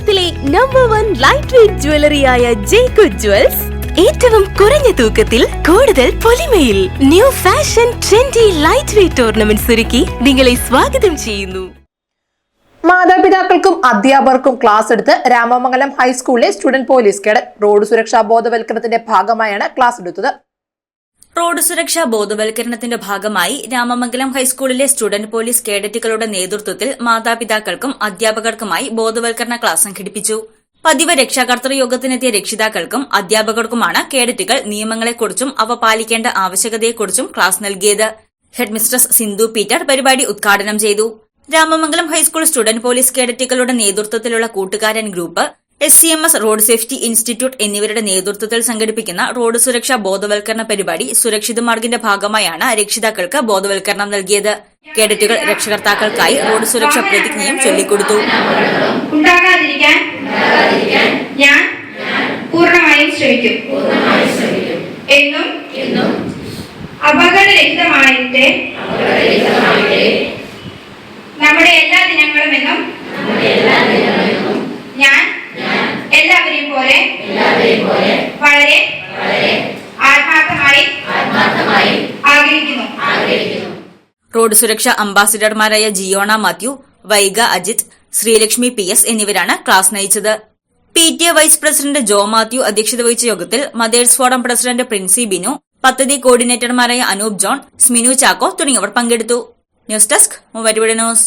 കേരളത്തിലെ number one light weight ജ്വല്ലറിയായ ജേക്കു ജ്വൽസ് ഏറ്റവും കുറഞ്ഞ തൂക്കത്തിൽ കൂടുതൽ പൊലിമയിൽ new fashion trendy light weight ornaments ഒരുക്കി നിങ്ങളെ സ്വാഗതം ചെയ്യുന്നു. മാതാപിതാക്കൾക്കും അധ്യാപകർക്കും ക്ലാസ് എടുത്ത് രാമമംഗലം ഹൈസ്കൂളിലെ സ്റ്റുഡന്റ് പോലീസ് കേഡറ്റ് റോഡ് സുരക്ഷാ ബോധവൽക്കരണത്തിന്റെ ഭാഗമായാണ് ക്ലാസ് എടുത്തത്. റോഡ് സുരക്ഷാ ബോധവൽക്കരണത്തിന്റെ ഭാഗമായി രാമമംഗലം ഹൈസ്കൂളിലെ സ്റ്റുഡന്റ് പോലീസ് കേഡറ്റുകളുടെ നേതൃത്വത്തിൽ മാതാപിതാക്കൾക്കും അധ്യാപകർക്കുമായി ബോധവൽക്കരണ ക്ലാസ് സംഘടിപ്പിച്ചു. പതിവ് രക്ഷാകർത്തൃ യോഗത്തിനെത്തിയ രക്ഷിതാക്കൾക്കും അധ്യാപകർക്കുമാണ് കേഡറ്റുകൾ നിയമങ്ങളെക്കുറിച്ചും അവ പാലിക്കേണ്ട ആവശ്യകതയെക്കുറിച്ചും ക്ലാസ് നൽകിയത്. ഹെഡ്മിസ്ട്രസ് സിന്ധു പീറ്റർ പരിപാടി ഉദ്ഘാടനം ചെയ്തു. Ramamangalam high school student police കേഡറ്റുകളുടെ നേതൃത്വത്തിലുള്ള കൂട്ടുകാരൻ group S C M S road safety institute എന്നിവരുടെ നേതൃത്വത്തിൽ സംഘടിപ്പിക്കുന്ന റോഡ് സുരക്ഷാ ബോധവൽക്കരണ പരിപാടി സുരക്ഷിത മാർഗിന്റെ ഭാഗമായാണ് രക്ഷിതാക്കൾക്ക് ബോധവൽക്കരണം നൽകിയത്. കേഡറ്റുകൾ രക്ഷകർത്താക്കൾക്കായി റോഡ് സുരക്ഷാ പ്രതിജ്ഞയും ചൊല്ലിക്കൊടുത്തു. ഞാൻ പൂർണമായും ശ്രമിക്കും. എന്നും അപകടരഹിതമായിട്ട് നമ്മുടെ വളരെ ആത്മാർത്ഥമായി ആഗ്രഹിക്കുന്നു. റോഡ് സുരക്ഷാ അംബാസിഡർമാരായ ജിയോണ മാത്യു വൈഗ അജിത് ശ്രീലക്ഷ്മി പി എസ് എന്നിവരാണ് ക്ലാസ് നയിച്ചത്. P T A vice president Jo Mathew അധ്യക്ഷത വഹിച്ച യോഗത്തിൽ mothers forum president Princy Binu പദ്ധതി കോർഡിനേറ്റർമാരായ അനൂപ് ജോൺ സ്മിനു ചാക്കോ തുടങ്ങിയവർ പങ്കെടുത്തു. News desk Muvattupuzha news.